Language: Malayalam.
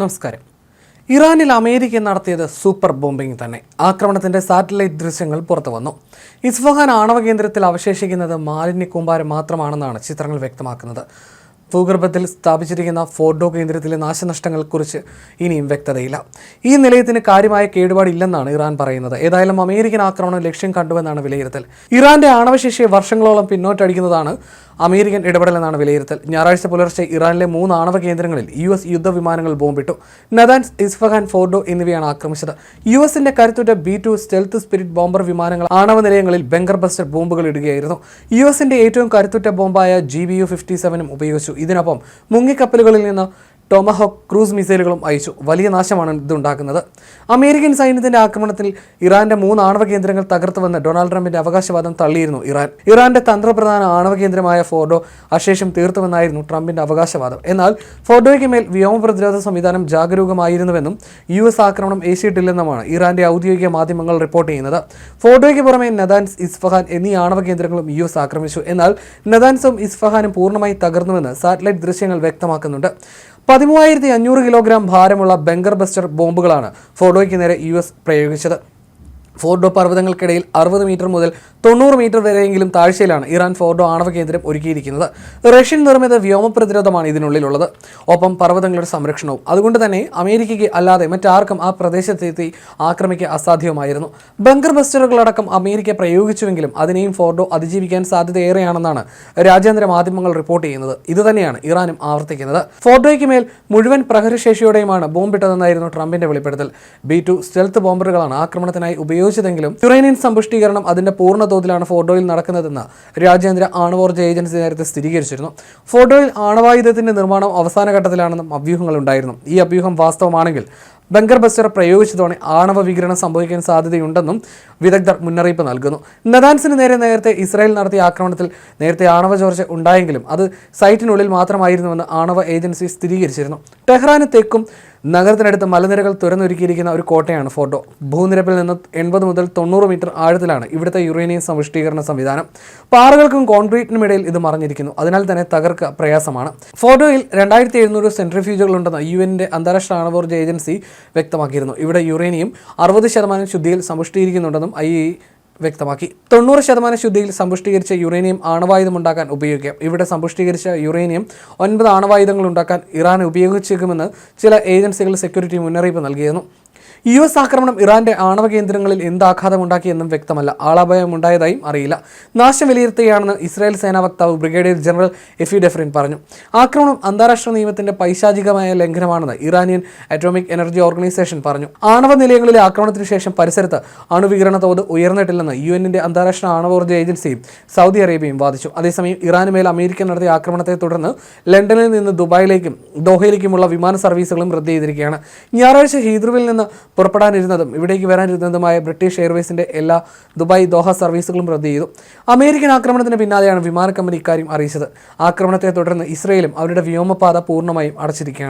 നമസ്കാരം. ഇറാനിൽ അമേരിക്ക നടത്തിയത് സൂപ്പർ ബോംബിംഗ് തന്നെ. ആക്രമണത്തിന്റെ സാറ്റലൈറ്റ് ദൃശ്യങ്ങൾ പുറത്തു വന്നു. ഇസ്ഫഹാൻ ആണവ കേന്ദ്രത്തിൽ അവശേഷിക്കുന്നത് മാലിന്യ കൂമ്പാരം മാത്രമാണെന്നാണ് ചിത്രങ്ങൾ വ്യക്തമാക്കുന്നത്. ഭൂഗർഭത്തിൽ സ്ഥാപിച്ചിരിക്കുന്ന ഫോർഡോ കേന്ദ്രത്തിലെ നാശനഷ്ടങ്ങളെക്കുറിച്ച് ഇനിയും വ്യക്തതയില്ല. ഈ നിലയത്തിന് കാര്യമായ കേടുപാടില്ലെന്നാണ് ഇറാൻ പറയുന്നത്. ഏതായാലും അമേരിക്കൻ ആക്രമണം ലക്ഷ്യം കണ്ടുവെന്നാണ് വിലയിരുത്തൽ. ഇറാന്റെ ആണവശേഷിയെ വർഷങ്ങളോളം പിന്നോട്ടടിക്കുന്നതാണ് അമേരിക്കൻ ഇടപെടലെന്നാണ് വിലയിരുത്തൽ. ഞായറാഴ്ച പുലർച്ചെ ഇറാനിലെ മൂന്ന് ആണവ കേന്ദ്രങ്ങളിൽ യു എസ് യുദ്ധവിമാനങ്ങൾ ബോംബിട്ടു. നദാൻസ് ഇസ്ഫഹാൻ ഫോർഡോ എന്നിവയാണ് ആക്രമിച്ചത്. യു എസിന്റെ കരുത്തുറ്റ B two stealth spirit bomber വിമാനങ്ങൾ ആണവ നിലയങ്ങളിൽ ബംഗർ ബസ്റ്റർ ബോംബുകൾ ഇടുകയായിരുന്നു. യു എസിന്റെ ഏറ്റവും കരുത്തുറ്റ ബോംബായ ജി ബി യു ഫിഫ്റ്റി സെവനും ഉപയോഗിച്ചു. ഇതിനൊപ്പം മുങ്ങിക്കപ്പലുകളിൽ നിന്ന് ടൊമഹോക്ക് ക്രൂസ് മിസൈലുകളും അയച്ചു. വലിയ നാശമാണ് ഇതുണ്ടാക്കുന്നത്. അമേരിക്കൻ സൈന്യത്തിന്റെ ആക്രമണത്തിൽ ഇറാന്റെ മൂന്ന് ആണവ കേന്ദ്രങ്ങൾ തകർത്തുവെന്ന് ഡൊണാൾഡ് ട്രംപിന്റെ അവകാശവാദം തള്ളിയിരുന്നു ഇറാൻ. ഇറാന്റെ തന്ത്രപ്രധാന ആണവ കേന്ദ്രമായ ഫോർഡോ അശേഷം തീർത്തുവെന്നായിരുന്നു ട്രംപിന്റെ അവകാശവാദം. എന്നാൽ ഫോർഡോയ്ക്ക് മേൽ വ്യോമ പ്രതിരോധ സംവിധാനം ജാഗരൂകമായിരുന്നുവെന്നും യു എസ് ആക്രമണം ഏശിയിട്ടില്ലെന്നുമാണ് ഇറാന്റെ ഔദ്യോഗിക മാധ്യമങ്ങൾ റിപ്പോർട്ട് ചെയ്യുന്നത്. ഫോർഡോയ്ക്ക് പുറമെ നദാൻസ് ഇസ്ഫഹാൻ എന്നീ ആണവ കേന്ദ്രങ്ങളും യു എസ് ആക്രമിച്ചു. എന്നാൽ നദാൻസും ഇസ്ഫഹാനും പൂർണമായി തകർന്നുവെന്ന് സാറ്റലൈറ്റ് ദൃശ്യങ്ങൾ വ്യക്തമാക്കുന്നുണ്ട്. പതിമൂവായിരത്തി അഞ്ഞൂറ് കിലോഗ്രാം ഭാരമുള്ള ബങ്കർ ബസ്റ്റർ ബോംബുകളാണ് ഫോർഡോയ്ക്ക് നേരെ യു എസ് പ്രയോഗിച്ചത്. ഫോർഡോ പർവതങ്ങൾക്കിടയിൽ അറുപത് മീറ്റർ മുതൽ തൊണ്ണൂറ് മീറ്റർ വരെയെങ്കിലും താഴ്ചയിലാണ് ഇറാൻ ഫോർഡോ ആണവ കേന്ദ്രം ഒരുക്കിയിരിക്കുന്നത്. റഷ്യൻ നിർമ്മിത വ്യോമ പ്രതിരോധമാണ് ഇതിനുള്ളിലുള്ളത്. ഒപ്പം പർവതങ്ങളുടെ സംരക്ഷണവും. അതുകൊണ്ട് തന്നെ അമേരിക്കയ്ക്ക് അല്ലാതെ മറ്റാർക്കും ആ പ്രദേശത്തെത്തി ആക്രമിക്കുക അസാധ്യവുമായിരുന്നു. ബങ്കർ ബസ്റ്ററുകളടക്കം അമേരിക്ക പ്രയോഗിച്ചുവെങ്കിലും അതിനെയും ഫോർഡോ അതിജീവിക്കാൻ സാധ്യതയേറെയാണെന്നാണ് രാജ്യാന്തര മാധ്യമങ്ങൾ റിപ്പോർട്ട് ചെയ്യുന്നത്. ഇതുതന്നെയാണ് ഇറാനും ആവർത്തിക്കുന്നത്. ഫോർഡോയ്ക്ക് മേൽ മുഴുവൻ പ്രഹരശേഷിയോടെയുമാണ് ബോംബിട്ടതെന്നായിരുന്നു ട്രംപിന്റെ വെളിപ്പെടുത്തൽ. ബി ടു സ്റ്റെൽത്ത് ബോംബറുകളാണ് ആക്രമണത്തിനായി ഉപയോഗിച്ചതെങ്കിലും യുറേനിയൻ സമ്പുഷ്ടീകരണം അതിന്റെ പൂർണ തോതിലാണ് ഫോർഡോയിൽ നടക്കുന്നതെന്ന് രാജ്യാന്തര ആണവോർജ ഏജൻസി നേരത്തെ സ്ഥിരീകരിച്ചിരുന്നു. ഫോർഡോയിൽ ആണവായുധത്തിന്റെ നിർമ്മാണം അവസാന ഘട്ടത്തിലാണെന്നും അഭ്യൂഹങ്ങൾ ഉണ്ടായിരുന്നു. ഈ അഭ്യൂഹം വാസ്തവമാണെങ്കിൽ ബങ്കർ ബസ്റ്റർ പ്രയോഗിച്ചതോടെ ആണവ വികിരണം സംഭവിക്കാൻ സാധ്യതയുണ്ടെന്നും വിദഗ്ധർ മുന്നറിയിപ്പ് നൽകുന്നു. നദാൻസിന് നേരെ നേരത്തെ ഇസ്രായേൽ നടത്തിയ ആക്രമണത്തിൽ നേരത്തെ ആണവ ചോർച്ച ഉണ്ടായെങ്കിലും അത് സൈറ്റിനുള്ളിൽ മാത്രമായിരുന്നുവെന്ന് ആണവ ഏജൻസി സ്ഥിരീകരിച്ചിരുന്നു. ടെഹ്റാന് തെക്കും നഗരത്തിനടുത്ത് മലനിരകൾ തുറന്നൊരുക്കിയിരിക്കുന്ന ഒരു കോട്ടയാണ് ഫോട്ടോ ഭൂനിരപ്പിൽ നിന്ന് എൺപത് മുതൽ തൊണ്ണൂറ് മീറ്റർ ആഴത്തിലാണ് ഇവിടുത്തെ യുറേനിയം സമ്പുഷ്ടീകരണ സംവിധാനം. പാറകൾക്കും കോൺക്രീറ്റിനും ഇടയിൽ ഇത് മറിഞ്ഞിരിക്കുന്നു. അതിനാൽ തന്നെ തകർക്ക പ്രയാസമാണ്. ഫോട്ടോയിൽ രണ്ടായിരത്തി എഴുന്നൂറ് സെൻട്രിഫ്യൂജുകൾ ഉണ്ടെന്ന് യു എന്റെ അന്താരാഷ്ട്ര ആണവോർജ ഏജൻസി വ്യക്തമാക്കിയിരുന്നു. ഇവിടെ യുറേനിയം അറുപത് ശതമാനം ശുദ്ധിയിൽ സമ്പുഷ്ടീകരിക്കുന്നുണ്ടെന്നും ഐ വ്യക്തമാക്കി. തൊണ്ണൂറ് ശതമാനം ശുദ്ധിയിൽ സമ്പുഷ്ടീകരിച്ച യുറേനിയം ആണവായുധം ഉണ്ടാക്കാൻ ഉപയോഗിക്കാം. ഇവിടെ സമ്പുഷ്ടീകരിച്ച യുറേനിയം ഒൻപത് ആണവായുധങ്ങൾ ഉണ്ടാക്കാൻ ഇറാൻ ഉപയോഗിച്ചേക്കുമെന്ന് ചില ഏജൻസികൾ സെക്യൂരിറ്റി മുന്നറിയിപ്പ് നൽകിയിരുന്നു. യു എസ് ആക്രമണം ഇറാന്റെ ആണവ കേന്ദ്രങ്ങളിൽ എന്ത് ആഘാതമുണ്ടാക്കിയെന്നും വ്യക്തമല്ല. ആളപായം ഉണ്ടായതായും അറിയില്ല. നാശം വിലയിരുത്തുകയാണെന്ന് ഇസ്രായേൽ സേനാ വക്താവ് ബ്രിഗേഡിയർ ജനറൽ എഫി ഡെഫ്രിൻ പറഞ്ഞു. ആക്രമണം അന്താരാഷ്ട്ര നിയമത്തിന്റെ പൈശാചികമായ ലംഘനമാണെന്ന് ഇറാനിയൻ അറ്റോമിക് എനർജി ഓർഗനൈസേഷൻ പറഞ്ഞു. ആണവ നിലയങ്ങളിലെ ആക്രമണത്തിന് ശേഷം പരിസരത്ത് അണുവികരണ തോത് ഉയർന്നിട്ടില്ലെന്ന് യു എന്നിന്റെ അന്താരാഷ്ട്ര ആണവോർജ ഏജൻസിയും സൗദി അറേബ്യയും വാദിച്ചു. അതേസമയം ഇറാന് മേൽ അമേരിക്ക നടത്തിയ ആക്രമണത്തെ തുടർന്ന് ലണ്ടനിൽ നിന്ന് ദുബായിലേക്കും ദോഹയിലേക്കുമുള്ള വിമാന സർവീസുകളും റദ്ദ് ചെയ്തിരിക്കുകയാണ്. ഞായറാഴ്ച ഹീദ്രുവിൽ നിന്ന് പുറപ്പെടാനിരുന്നതും ഇവിടേക്ക് വരാനിരുന്നതുമായ ബ്രിട്ടീഷ് എയർവേസിന്റെ എല്ലാ ദുബായ് ദോഹ സർവീസുകളും റദ്ദ് ചെയ്തു. അമേരിക്കൻ ആക്രമണത്തിന് പിന്നാലെയാണ് വിമാന കമ്പനി ഇക്കാര്യം അറിയിച്ചത്. ആക്രമണത്തെ തുടർന്ന് ഇസ്രയേലും അവരുടെ വ്യോമപാത പൂർണമായും അടച്ചിരിക്കുകയാണ്.